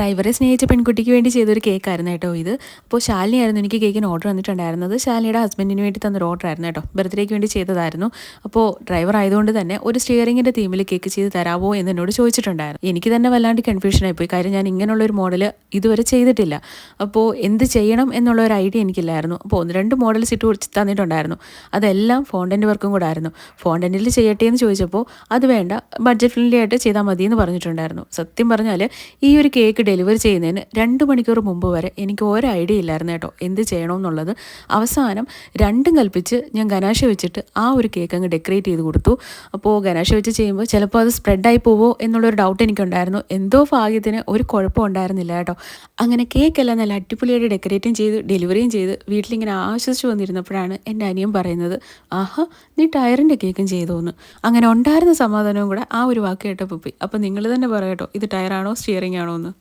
ഡ്രൈവറെ സ്നേഹിച്ച പെൺകുട്ടിക്ക് വേണ്ടി ചെയ്തൊരു കേക്കായിരുന്നു കേട്ടോ ഇത്. അപ്പോൾ ശാലിനിയായിരുന്നു എനിക്ക് കേക്കിന് ഓർഡർ വന്നിട്ടുണ്ടായിരുന്നത്. ശാലിയുടെ ഹസ്ബൻഡിന് വേണ്ടി തന്നൊരു ഓർഡർ ആയിരുന്നു കേട്ടോ. ബർത്ത്ഡേക്ക് വേണ്ടി ചെയ്തതായിരുന്നു. അപ്പോൾ ഡ്രൈവർ ആയതുകൊണ്ട് തന്നെ ഒരു സ്റ്റിയറിങ്ങിന്റെ തീമിൽ കേക്ക് ചെയ്ത് തരാമോ എന്ന് എന്നോട് ചോദിച്ചിട്ടുണ്ടായിരുന്നു. എനിക്ക് തന്നെ വല്ലാണ്ട് കൺഫ്യൂഷൻ ആയിപ്പോയി കാര്യം ഞാൻ ഇങ്ങനെയുള്ള ഒരു മോഡൽ ഇതുവരെ ചെയ്തിട്ടില്ല. അപ്പോൾ എന്ത് ചെയ്യണം എന്നുള്ള ഒരു ഐഡിയ എനിക്കില്ലായിരുന്നു. അപ്പോൾ ഒന്ന് രണ്ട് മോഡൽസ് ഇട്ട് കുറിച്ച് തന്നിട്ടുണ്ടായിരുന്നു. അതെല്ലാം ഫോണ്ടന്റ് വർക്കും കൂടെ ആയിരുന്നു. ഫോണ്ടന്റിൽ ചെയ്യട്ടെ എന്ന് ചോദിച്ചപ്പോൾ അത് വേണ്ട ബഡ്ജറ്റ് ഫ്രണ്ട്ലി ആയിട്ട് ചെയ്താൽ മതി എന്ന് പറഞ്ഞിട്ടുണ്ടായിരുന്നു. സത്യം പറഞ്ഞാൽ ഈ ഒരു കേക്ക് ഡെലിവറി ചെയ്യുന്നതിന് രണ്ട് മണിക്കൂർ മുമ്പ് വരെ എനിക്ക് ഒരു ഐഡിയ ഇല്ലായിരുന്നു കേട്ടോ. എന്ത് ചെയ്യണമെന്നുള്ളത്. അവസാനം രണ്ടും കൽപ്പിച്ച് ഞാൻ ഗനാശ വെച്ചിട്ട് ആ ഒരു കേക്ക് അങ്ങ് ഡെക്കറേറ്റ് ചെയ്ത് കൊടുത്തു. അപ്പോൾ ഗനാശ വെച്ച് ചെയ്യുമ്പോൾ ചിലപ്പോൾ അത് സ്പ്രെഡായി പോവോ എന്നുള്ളൊരു ഡൗട്ട് എനിക്കുണ്ടായിരുന്നു. എന്തോ ഭാഗ്യത്തിന് ഒരു കുഴപ്പം ഉണ്ടായിരുന്നില്ല കേട്ടോ. അങ്ങനെ കേക്കെല്ലാം നല്ല അടിപൊളിയായിട്ട് ഡെക്കറേറ്റും ചെയ്ത് ഡെലിവറിയും ചെയ്ത് വീട്ടിലിങ്ങനെ ആശ്വസിച്ച് വന്നിരുന്നപ്പോഴാണ് എന്റെ അനിയൻ പറയുന്നത് ആഹാ നീ ടയറിന്റെ കേക്കും ചെയ്തോന്ന്. അങ്ങനെ ഉണ്ടായിരുന്ന സമാധാനവും കൂടെ ആ ഒരു വാക്ക് കേട്ടപ്പോൾ പോയി. അപ്പോൾ നിങ്ങൾ തന്നെ പറയട്ടോ ഇത് ടയറാണോ സ്റ്റിയറിംഗ് ആണോ എന്ന്.